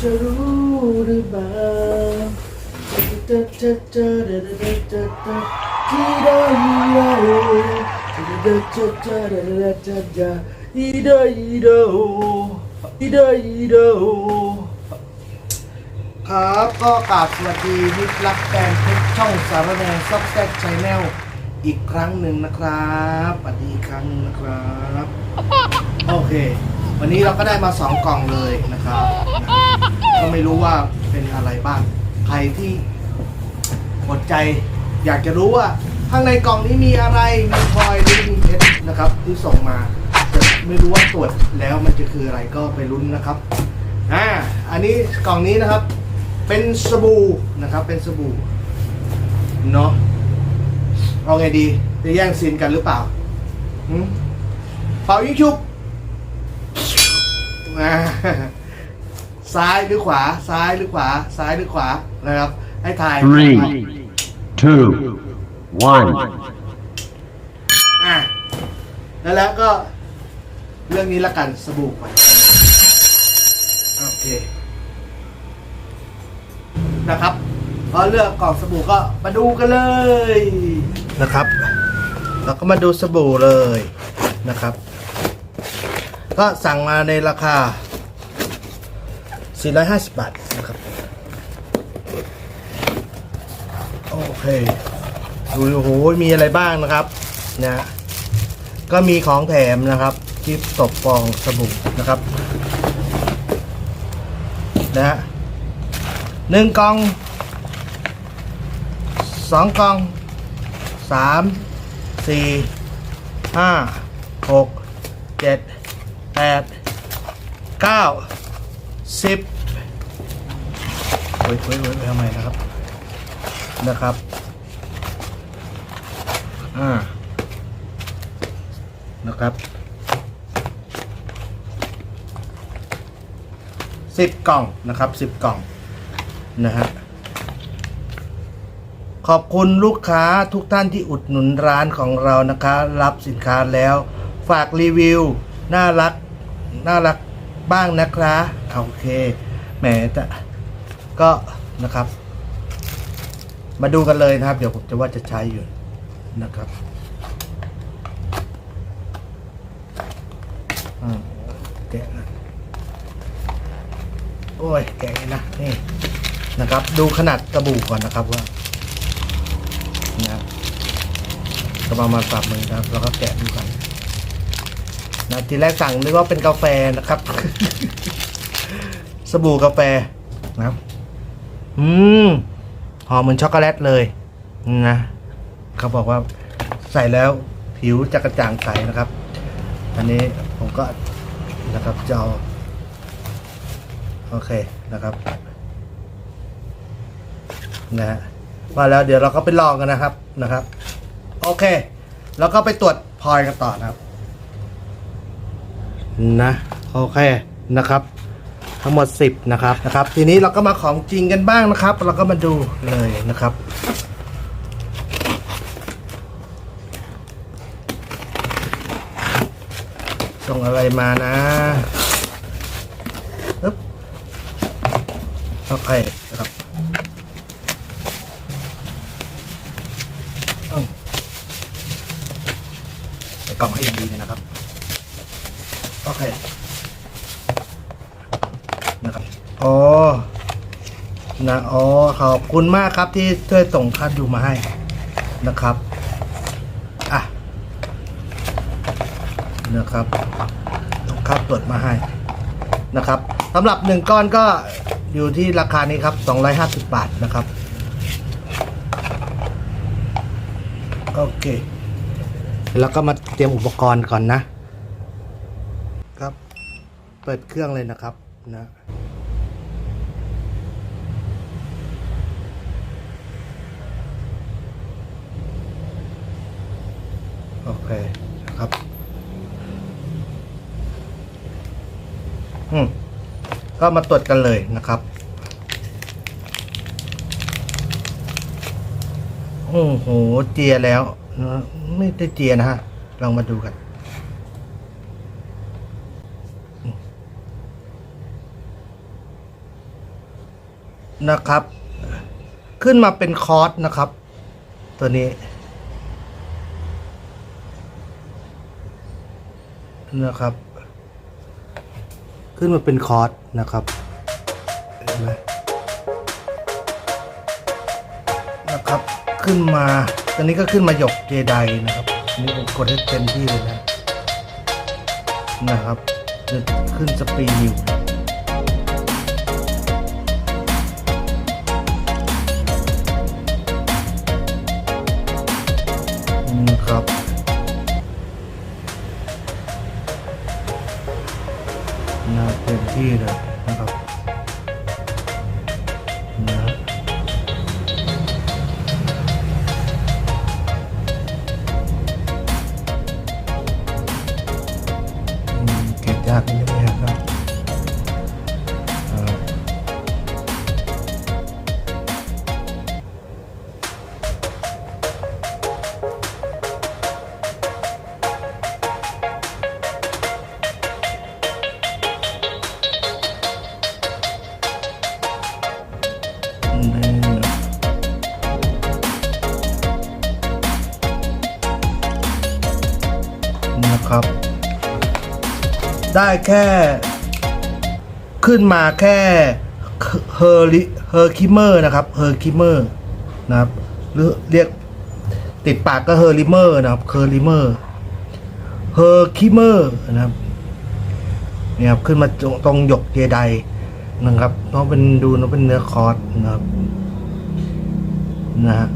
จะรู้หรือเปล่าจะจะจะจะจะจะจะที่ได้ยินเราจะจะจะจะจะจะอีเดอีเดอีเดอีเดครับก็กราบสวัสดีมิตรรักแฟนเพจช่องสารแนงซับแซกชแนลอีกครั้งหนึ่งนะครับสวัสดีอีกครั้งหนึ่งนะครับ โอเค วันนี้เราก็ได้มาสองกล่องเลยนะครับก็ไม่รู้ว่าเป็นอะไรบ้าง ใครที่อดใจอยากจะรู้ว่าข้างในกล่องนี้มีอะไร มีพลอยหรือมีเพชรนะครับ ที่ส่งมาแต่ไม่รู้ว่าตรวจแล้วมันจะคืออะไรก็ไปลุ้นนะครับอ่าอันนี้กล่องนี้นะครับ เป็นสบู่นะครับ เป็นสบู่เนาะเอาไงดี จะแย่งซีนกันหรือเปล่าหืมเป่ายิงชุบ ซ้ายหรือขวา ซ้ายหรือขวา ซ้ายหรือขวา นะครับ ให้ทาย Three, two, one. อะแล้วแล้วก็เรื่องนี้ละกันสบู่ไปโอเค นะครับพอเลือกกล่องสบู่ก็มาดูกันเลยนะครับ เราก็มาดูสบู่เลยนะครับ ก็สั่งมาในราคา 450 บาทนะครับ โอเค ดูโอ้โหมีอะไรบ้างนะครับนะก็มีของแถมนะครับที่ตบฟองสบู่นะครับนะฮะหนึ่งกล่องสองกล่องสามสี่ห้าหกเจ็ด ดเก้าสิบเฮ้ยเฮ้ยเฮ้ยทำไมนะครับ นะครับ อ่า นะครับสิบกล่องนะครับสิบกล่องนะฮะขอบคุณลูกค้าทุกท่านที่อุดหนุนร้านของเรานะคะ รับสินค้าแล้ว ฝากรีวิว น่ารัก น่ารักบ้างนะคะโอเคแหมจะก็นะครับ มาดูกันเลยนะครับ เดี๋ยวผมจะว่าจะใช้อยู่นะครับอืมแกะนะโอ้ยแกะนะนี่นะครับ ดูขนาดสบู่ก่อนนะครับว่านะก็ประมาณปรับมือนะครับ แล้วก็แกะดูกัน นะทีแรกสั่งนึกว่าเป็นกาแฟนะครับ สบู่กาแฟนะอืมหอมเหมือนช็อกโกแลตเลยนะเขาบอกว่าใส่แล้วผิวจะกระจ่างใสนะครับ อันนี้ผมก็นะครับจะเอาโอเคนะครับนะฮะว่าแล้วเดี๋ยวเราก็ไปลองกันนะครับนะครับ โอเค แล้วก็ไปตรวจพลอยกันต่อนะครับ นะโอเคนะครับ ทั้งหมด 10 นะครับนะครับ ทีนี้เราก็มาของจริงกันบ้างนะครับ เราก็มาดูเลยนะครับส่งอะไรมานะอึ๊บโอเคนะครับอืมใส่กล่องให้ดีๆนะครับ โอเคนะครับอ๋อนะอ๋อขอบคุณมากครับที่ช่วยส่งค่าดูมาให้นะครับอะนะครับส่งค่าตรวจมาให้นะครับสำหรับหนึ่งก้อนก็อยู่ที่ราคานี้ครับ 250 บาทนะครับ โอเค แล้วก็มาเตรียมอุปกรณ์ก่อนนะ เปิดเครื่องเลยนะครับนะโอเคนะครับ อืมก็มาตรวจกันเลยนะครับ โอ้โห เจียแล้ว ไม่ได้เจียนะฮะ ลองมาดูกัน นะครับ ขึ้นมาเป็นคอร์สนะครับ ตัวนี้นะครับ ขึ้นมาเป็นคอร์สนะครับเห็นไหมนะครับ ขึ้นมาตอนนี้ก็ขึ้นมาหยกเจไดนะครับนี่ผมกดให้เต็มที่เลยนะนะครับจะขึ้นสปีนิว ครับนะเต็มที่เลยนะครับ ได้แค่ ขึ้นมาแค่เฮอร์ลิเฮอร์คิเมอร์นะครับเฮอร์คิเมอร์นะครับหรือเรียกติดปากก็เฮอร์ลิเมอร์นะครับเฮอร์ลิเมอร์เฮอร์คิเมอร์นะครับเนี่ยครับขึ้นมาตรงหยกเจไดนะครับน้องเป็นดูน้องเป็นเนื้อคอร์สนะครับนะฮะ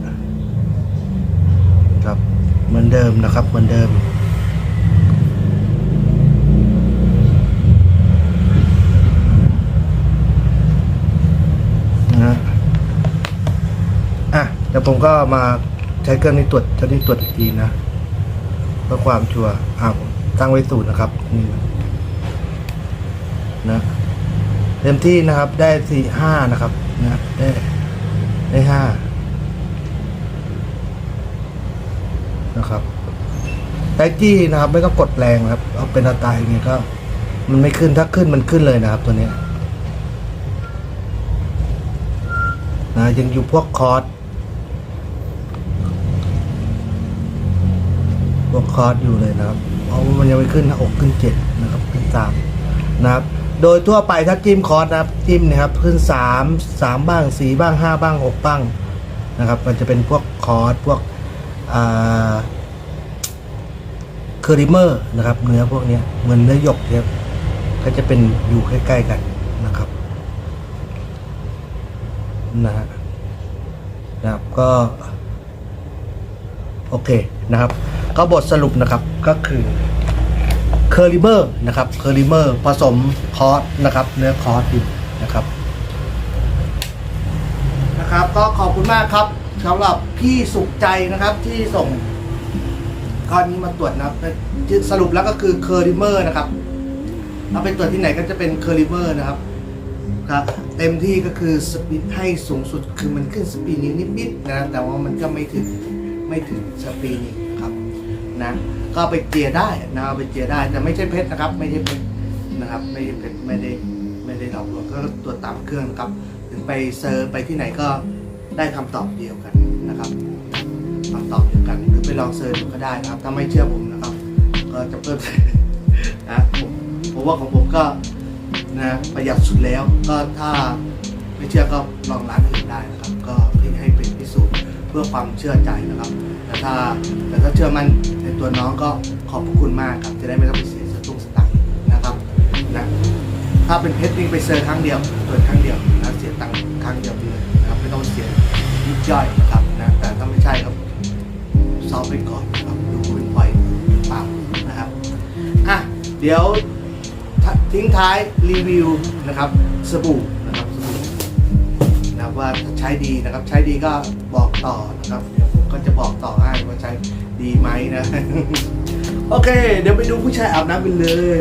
ครับเหมือนเดิมนะครับเหมือนเดิม นะอะเดี๋ยวผมก็มาใช้เครื่องนี้ตรวจเจ้านี้ตรวจอีกทีนะเพื่อความชัวร์อะผมตั้งไว้ศูนย์นะครับนี่นะเต็มที่นะครับ ได้สี่ห้านะครับ นะได้ได้ห้านะครับไดจี้นะครับ ไม่ต้องกดแรงนะครับ เอาเป็นตายอย่างเงี้ยก็ มันไม่ขึ้นถ้าขึ้นมันขึ้นเลยนะครับ ตัวเนี้ นะยังอยู่พวกคอร์สพวกคอร์สอยู่เลยนะครับเพราะมันยังไม่ขึ้นน้าอกขึ้นเจ็ดนะครับขึ้นสามนะครับ โดยทั่วไปถ้าจิ้มคอร์สนะครับจิ้มนะครับขึ้นสามสามบ้างสี่บ้างห้าบ้างหกบ้างนะครับ มันจะเป็นพวกคอร์สพวกอ่าเคอริเมอร์นะครับ เนื้อพวกนี้เหมือนเนื้อหยกเนี่ยก็จะเป็นอยู่ใกล้ๆกันนะครับ นะฮะนะครับก็โอเคนะครับ ก็บทสรุปนะครับก็คือเคอร์ริเมอร์นะครับเคอร์ริเมอร์ผสมคอร์สนะครับเนื้อคอร์สอยู่นะครับนะครับ ก็ขอบคุณมากครับสำหรับพี่สุขใจนะครับที่ส่งก้อนนี้มาตรวจนะครับสรุปแล้วก็คือเคอร์ริเมอร์นะครับเอาไปตรวจที่ไหนก็จะเป็นเคอร์ริเมอร์นะครับ ครับเต็มที่ก็คือสปีดให้สูงสุดคือมันขึ้นสปีดนิดนิดๆนะแต่ว่ามันก็ไม่ถึงไม่ถึงสปีดนี้ครับนะก็ไปเจียได้นะไปเจียได้แต่ไม่ใช่เพชรนะครับ ไม่ใช่เพชรนะครับไม่ใช่เพชรไม่ได้ไม่ได้ดอกก็ตรวจตามเครื่องครับ ถึงไปเซอร์ไปที่ไหนก็ได้คำตอบเดียวกันนะครับคำตอบเดียวกันหรือไปลองเซอร์ดูก็ได้นะครับถ้าไม่เชื่อผมนะครับ ก็จะเพิ่มนะผมผมว่าของผมก็ นะประหยัดสุดแล้วก็ถ้าไม่เชื่อก็ลองร้านอื่นได้นะครับ ก็ให้เป็นพิสูจน์เพื่อความเชื่อใจนะครับ แต่ถ้าแต่ถ้าเชื่อมั่นในตัวน้องก็ขอบคุณมากครับจะได้ไม่ต้องไปเสียสตุ้งสตังค์นะครับนะถ้าเป็นเพชรนี่ไปเซอร์ครั้งเดียวเปิดครั้งเดียวนะเสียตังค์ครั้งเดียวไปเลยนะครับไม่ต้องเสียยิบย่อยนะครับนะแต่ถ้าไม่ใช่ครับซ้อมไปก่อนนะครับดูเป็นไฟหรือเปล่านะครับอะเดี๋ยว ทิ้งท้ายรีวิวนะครับสบู่นะครับสบู่นะครับว่าใช้ดีนะครับ ใช้ดีก็บอกต่อนะครับเดี๋ยวผมก็จะบอกต่อให้ว่าใช้ดีไหมนะ โอเค เดี๋ยวไปดูผู้ชายอาบน้ำกันเลย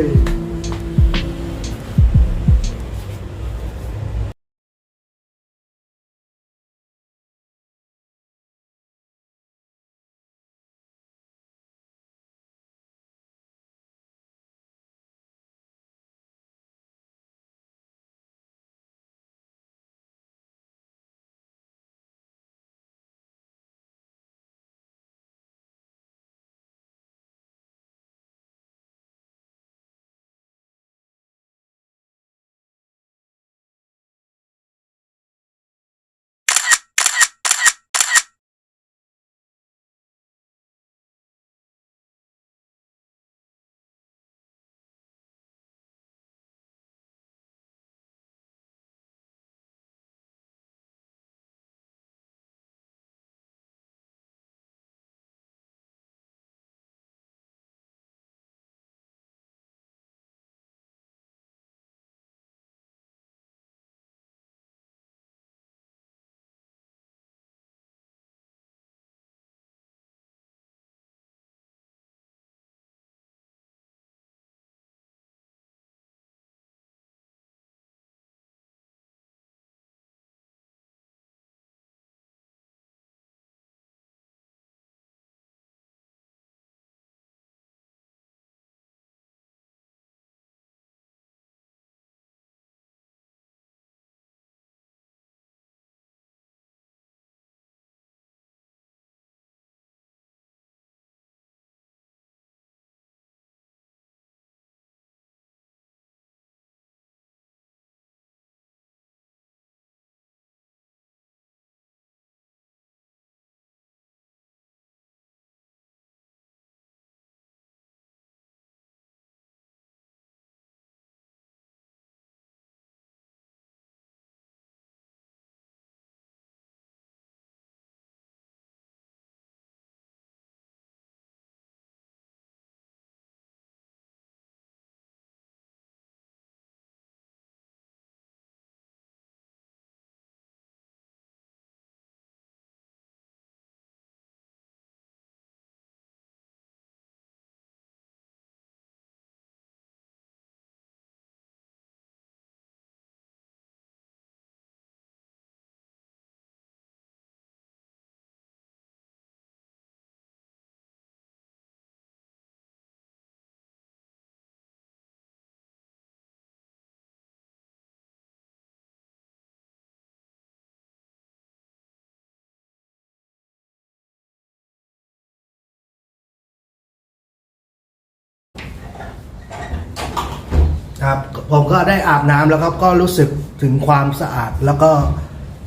ครับผมก็ได้อาบน้ำแล้วครับก็รู้สึกถึงความสะอาดแล้วก็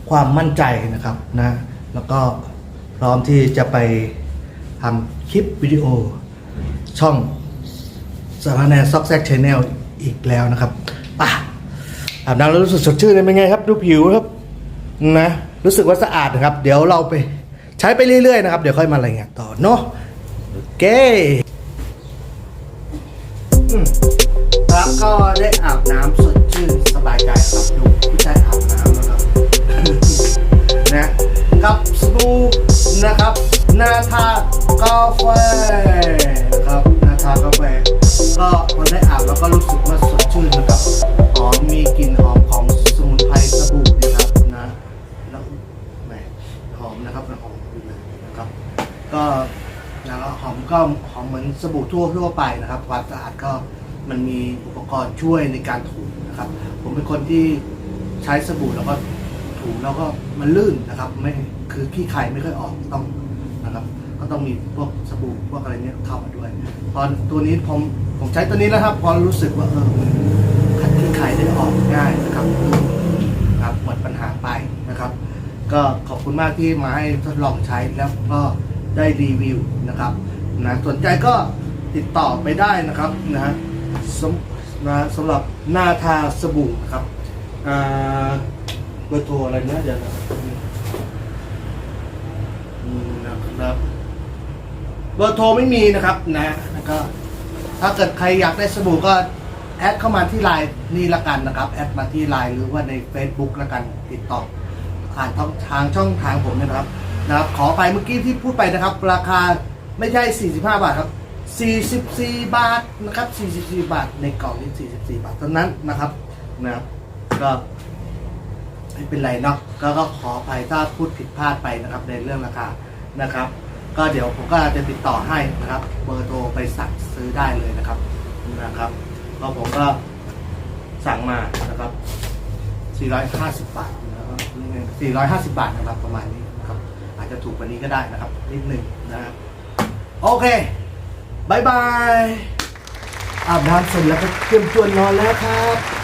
ความมั่นใจนะครับนะแล้วก็พร้อมที่จะไปทำคลิปวิดีโอ ช่องสารแนซอกแซกชแนลอีกแล้วนะครับป่ะอาบน้ำแล้วรู้สึกสดชื่นเลยเป็นไงครับ ดูผิวครับนะ รู้สึกว่าสะอาดนะครับ เดี๋ยวเราไปใช้ไปเรื่อยๆนะครับ เดี๋ยวค่อยมารายงานต่อเนาะโอเคอืม ก็ได้อาบน้ำสดชื่นสบายใจครับดูผู้ชายอาบน้ำนะครับนะครับสบู่นะครับนาทากาแฟนะครับนาทากาแฟก็พอได้อาบแล้วก็รู้สึกว่าสดชื่นนะครับหอมมีกลิ่นหอมของสมุนไพรสบู่นะครับนะแล้วแหมหอมนะครับหอมอยู่เลยนะครับ ก็นะครับหอมก็หอมเหมือนสบู่ทั่วทั่วไปนะครับความสะอาดก็ มันมีอุปกรณ์ช่วยในการถูนะครับ ผมเป็นคนที่ใช้สบู่แล้วก็ถูแล้วก็มันลื่นนะครับไม่คือขี้ไข่ไม่ค่อยออกต้องนะครับ ก็ต้องมีพวกสบู่พวกอะไรเนี้ยเข้ามาด้วยพอนตัวนี้ผมผมใช้ตัวนี้แล้วครับ พอรู้สึกว่าเออมันขัดขี้ไข่ได้ออกง่ายนะครับครับหมดปัญหาไปนะครับ ก็ขอบคุณมากที่มาให้ทดลองใช้แล้วก็ได้รีวิวนะครับนะสนใจก็ติดต่อไปได้นะครับนะ สำนะสำหรับหน้าทาสบู่นะครับอ่าเบอร์โทรอะไรนะเดี๋ยวนะอืมนะครับเบอร์โทรไม่มีนะครับนะแล้วก็ถ้าเกิดใครอยากได้สบู่ก็แอดเข้ามาที่ไลน์นี่ละกันนะครับ แอดมาที่ไลน์หรือว่าใน Facebook ละกันติดต่อผ่านทางช่องทางผมนยนะครับนะครับ ขอไปเมื่อกี้ที่พูดไปนะครับ ราคาไม่ใช่ 45 บาทครับ 44 บาทนะครับ 44 บาท ในกล่องนี้ 44 บาทเท่านั้นนะครับนะครับ ก็ไม่เป็นไรเนาะก็ก็ขออภัยถ้าพูดผิดพลาดไปนะครับในเรื่องราคานะครับ ก็เดี๋ยวผมก็จะติดต่อให้นะครับ เบอร์โทรไปสั่งซื้อได้เลยนะครับนะครับก็ผมก็สั่งมานะครับ 450 บาทนะครับ450 บาทนะครับประมาณนี้นะครับ อาจจะถูกกว่านี้ก็ได้นะครับนิดหนึ่งนะครับ โอเค บายบายอาบน้ำเสร็จแล้วก็เตรียมตัวนอนแล้วครับ